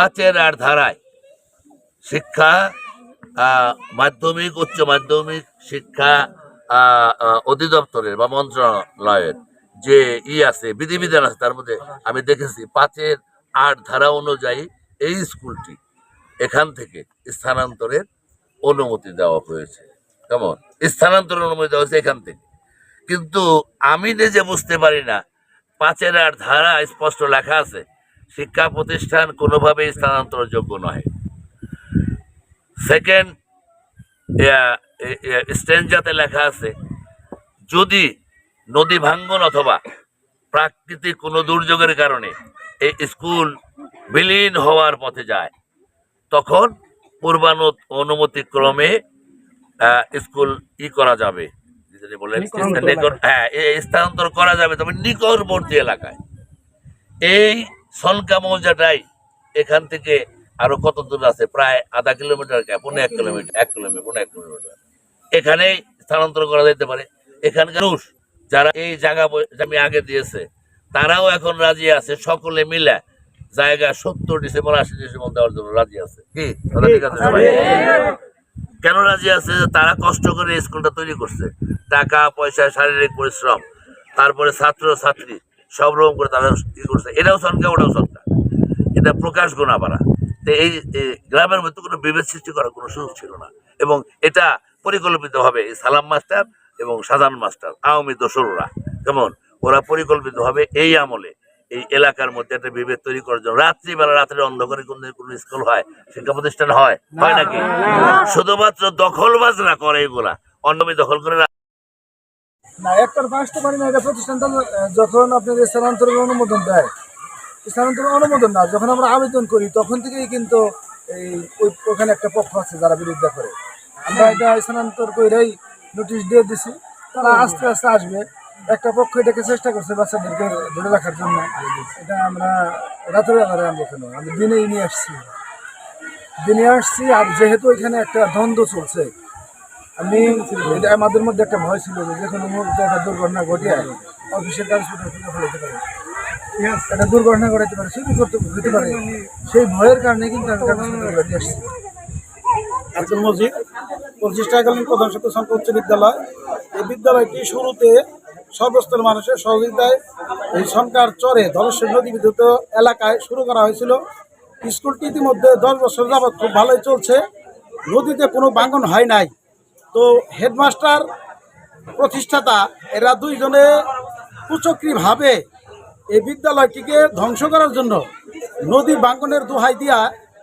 পাঁচের আর ধারায় শিক্ষা মাধ্যমিক, উচ্চ মাধ্যমিক শিক্ষা অধিদপ্তরের বা মন্ত্রণালয়ের যে ই আছে, বিধিবিধান আছে, তার মধ্যে আমি দেখেছি পাঁচের আট ধারা অনুযায়ী এই স্কুলটি এখান থেকে স্থানান্তরের অনুমতি দেওয়া হয়েছে। কেমন? স্থানান্তরের অনুমতি দেওয়া হয়েছে এখান থেকে। কিন্তু আমি নিজে বুঝতে পারি না, পাঁচের আট ধারা স্পষ্ট লেখা আছে শিক্ষা প্রতিষ্ঠান কোনোভাবেই স্থানান্তরযোগ্য নয় সেকেন্ড স্ট্যান্ডাতে লেখা আছে যদি নদী ভাঙ্গন অথবা প্রাকৃতিক কোনো দুর্যোগের কারণে এই স্কুল বিলীন হওয়ার পথে যায় তখন পূর্বানু অনুমতি ক্রমে আহ, স্কুল ই করা যাবে। হ্যাঁ স্থানান্তর করা যাবে তবে নিকটবর্তী এলাকায়। এই সলকা মৌজাটাই এখান থেকে আরও কত দূর আছে? প্রায় আধা কিলোমিটার কে- পৌনে এক কিলোমিটার এক কিলোমিটার পৌনে এক কিলোমিটার এখানেই স্থানান্তর করা যেতে পারে। এখানকার মানুষ যারা এই জায়গা জমি আগে দিয়েছে তারাও এখন রাজি আছে সকলে মিলে জায়গা সত্তর ডিসেম্বর আশি ডিসেম্বর দেওয়ার জন্য রাজি আছে। কি? ঠিক আছে কেন রাজি আছে? তারা কষ্ট করে স্কুলটা তৈরি করছে। টাকা পয়সা শারীরিক পরিশ্রম তারপরে ছাত্র ছাত্রী। সব রকম করে তারা কি করছে। এটাও সরকার ওটাও সরকার এটা প্রকাশ গোনাপাড়া। তো এই গ্রামের মধ্যে কোনো বিভেদ সৃষ্টি করার কোনো সুযোগ ছিল না। এবং এটা পরিকল্পিতভাবে এই সালাম মাস্টার এবং সাধারণ মাস্টার আওয়ামী দোসররা কেমন? ওরা পরিকল্পিতভাবে এই আমলে এই এলাকার মধ্যে একটা বিভেদ তৈরি করার জন্য রাত্রিবেলা রাত্রে অন্ধকারে কোন কোনো স্কুল হয় শিক্ষা প্রতিষ্ঠান হয় হয় নাকি? শুধুমাত্র দখলবাজ না। করে এগুলা। অন্যমি দখল করে না, একটার পাঁচটা পারি না, এটা প্রতিষ্ঠানটা যখন আপনার স্থানান্তরের অনুমোদন দেয় স্থানান্তরের অনুমোদন না, যখন আমরা আবেদন করি, তখন থেকেই কিন্তু এই ওই ওখানে একটা পক্ষ আছে যারা বিরোধিতা করে। আমরা এটা স্থানান্তর করেই নোটিশ দিয়ে দিছি। তারা আস্তে আস্তে আসবে। একটা পক্ষ এটাকে চেষ্টা করছে বাচ্চাদেরকে ধরে রাখার জন্য। এটা আমরা রাতের বেলায় আমরা কেন? আমি দিনেই নিয়ে আসছি। দিনে আসছি আর যেহেতু এখানে একটা দ্বন্দ্ব চলছে আমি এটা আমাদের মধ্যে একটা ভয় ছিল যে কোনো মুহূর্তে একটা দুর্ঘটনা ঘটিয়ে অফিসের কাজ ফেলতে একটা দুর্ঘটনা ঘটাতে পারে সেটি করতে হতে পারে। সেই ভয়ের কারণে কিন্তু আমি কাগজপত্র ঘটিয়ে আসছি। আব্দুল মজিদ প্রতিষ্ঠাকালীন প্রধান শিক্ষক সংখ্যা উচ্চ বিদ্যালয়। এই বিদ্যালয়টি শুরুতে সর্বস্তর মানুষের সহযোগিতায় এই সংখ্যার চরে ধলেশ্বর নদী এলাকায় শুরু করা হয়েছিল। স্কুলটি ইতিমধ্যে দশ বছর যাবৎ খুব ভালোই চলছে। নদীতে কোনো বাঙ্গন হয় নাই। তো হেডমাস্টার প্রতিষ্ঠাতা, এরা দুইজনে কুচক্রীভাবে এই বিদ্যালয়টিকে ধ্বংস করার জন্য নদী বাঙ্গনের দোহাই দিয়া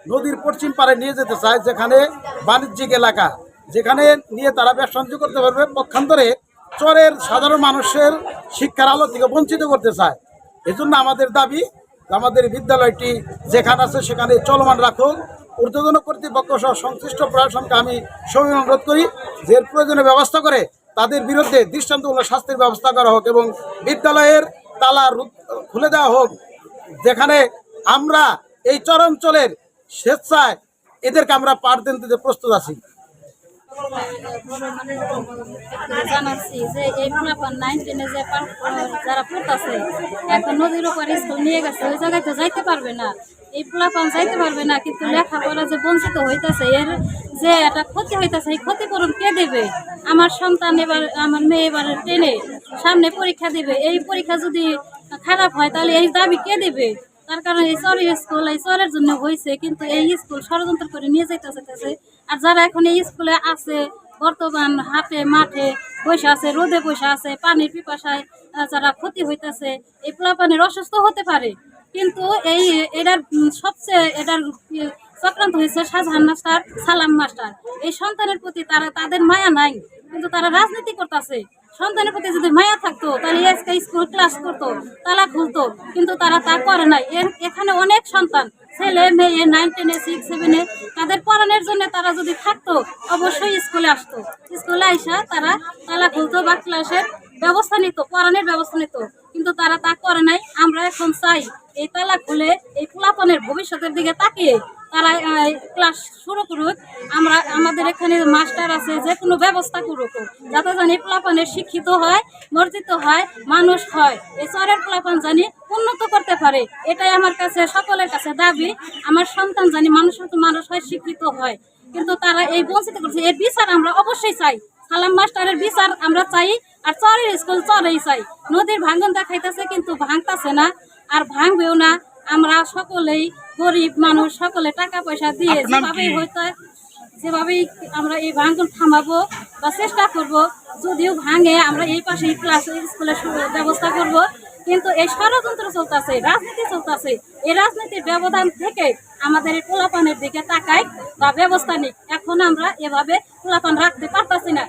নদীর পশ্চিম পারে নিয়ে যেতে চায়, যেখানে বাণিজ্যিক এলাকা। যেখানে নিয়ে তারা ব্যবসা করতে পারবে। পক্ষান্তরে চরের সাধারণ মানুষের শিক্ষার আলো থেকে বঞ্চিত করতে চায়। এজন্য আমাদের দাবি, আমাদের বিদ্যালয়টি যেখানে আছে সেখানে চলমান রাখুন। ঊর্ধ্বতন কর্তৃপক্ষ সহ সংশ্লিষ্ট প্রশাসনকে আমি সবাই অনুরোধ করি যে এর প্রয়োজনীয় ব্যবস্থা করে তাদের বিরুদ্ধে দৃষ্টান্তমূলক শাস্তির ব্যবস্থা করা হোক এবং বিদ্যালয়ের তালা খুলে দেওয়া হোক, যেখানে আমরা এই চরাঞ্চলের স্বেচ্ছায় এদেরকে আমরা পাঠদান দিতে প্রস্তুত আছি। জানাচ্ছি যে এই যারা পড়তেছে, এখন নদীর উপর স্কুল নিয়ে গেছে, ওই জায়গায় তো যাইতে পারবে না। এই ফুলাপান যাইতে পারবে না, কিন্তু লেখাপড়া যে বঞ্চিত হইতেছে, এর যে একটা ক্ষতি হইতেছে, এই ক্ষতিপূরণ কে দেবে? আমার সন্তান এবার, আমার মেয়ে এবার টেনে সামনে পরীক্ষা দিবে, এই পরীক্ষা যদি খারাপ হয়, তাহলে এই দাবি কে দেবে? তার কারণে এই চরের স্কুল, এই চরের জন্য হয়েছে কিন্তু এই স্কুল ষড়যন্ত্র করে নিয়ে যাইতে যেতেছে আর যারা এখন এই স্কুলে আছে, বর্তমান হাটে মাঠে বসে আছে, রোদে বসে আছে, পানির পিপাসায় যারা ক্ষতি হইতেছে, এই পোলা পানির অসুস্থ হতে পারে। কিন্তু এই এটার সবচেয়ে এটার চক্রান্ত হয়েছে শাহজাহান মাস্টার, সালাম মাস্টার। এই সন্তানের প্রতি তারা, তাদের মায়া নাই, কিন্তু তারা রাজনীতি করতেছে। সন্তানের প্রতি যদি মায়া থাকতো, তাহলে আজকে স্কুল ক্লাস করতো তালা খুলতো, কিন্তু তারা তা করে নাই। এখানে অনেক সন্তান, ছেলে, মেয়ে নাইন টেনে সিক্স সেভেনে তাদের পড়ানোর জন্য তারা যদি থাকতো, অবশ্যই স্কুলে আসতো। স্কুলে আইসা তারা তালা খুলতো, বা ক্লাসের ব্যবস্থা নিত, পড়ানোর ব্যবস্থা নিত। কিন্তু তারা তা করে নাই। আমরা এখন চাই এই তালা খুলে এই পোলাপনের ভবিষ্যতের দিকে তাকিয়ে তারা ক্লাস শুরু করুক। আমরা, আমাদের এখানে মাস্টার আছে, যে কোনো ব্যবস্থা করুক। যাতে জানি পোলাপানের শিক্ষিত হয় মর্জিত হয়, মানুষ হয়। এই চরের পোলাপান জানি উন্নত করতে পারে। এটাই আমার কাছে, সকলের কাছে দাবি। আমার সন্তান জানি মানুষ মানুষ হয়, শিক্ষিত হয়। কিন্তু তারা এই বঞ্চিত করছে। এর বিচার আমরা অবশ্যই চাই। সালাম মাস্টারের বিচার আমরা চাই। আর চরের স্কুল চরেই চাই। নদীর ভাঙন দেখাইতেছে কিন্তু ভাঙতাছে না আর ভাঙবেও না। আমরা সকলেই গরিব মানুষ সকলে টাকা পয়সা দিয়ে যেভাবেই হয়তো যেভাবেই আমরা এই ভাঙন থামাবো বা চেষ্টা করব যদিও ভাঙে আমরা এই পাশে ক্লাস স্কুলের ব্যবস্থা করব। কিন্তু এই ষড়যন্ত্র চলতেছে রাজনীতি চলতেছে। এই রাজনীতির ব্যবধান থেকে আমাদের এই পোলাপানের দিকে তাকাই বা ব্যবস্থা নিক। এখন আমরা এভাবে পোলাপান রাখতে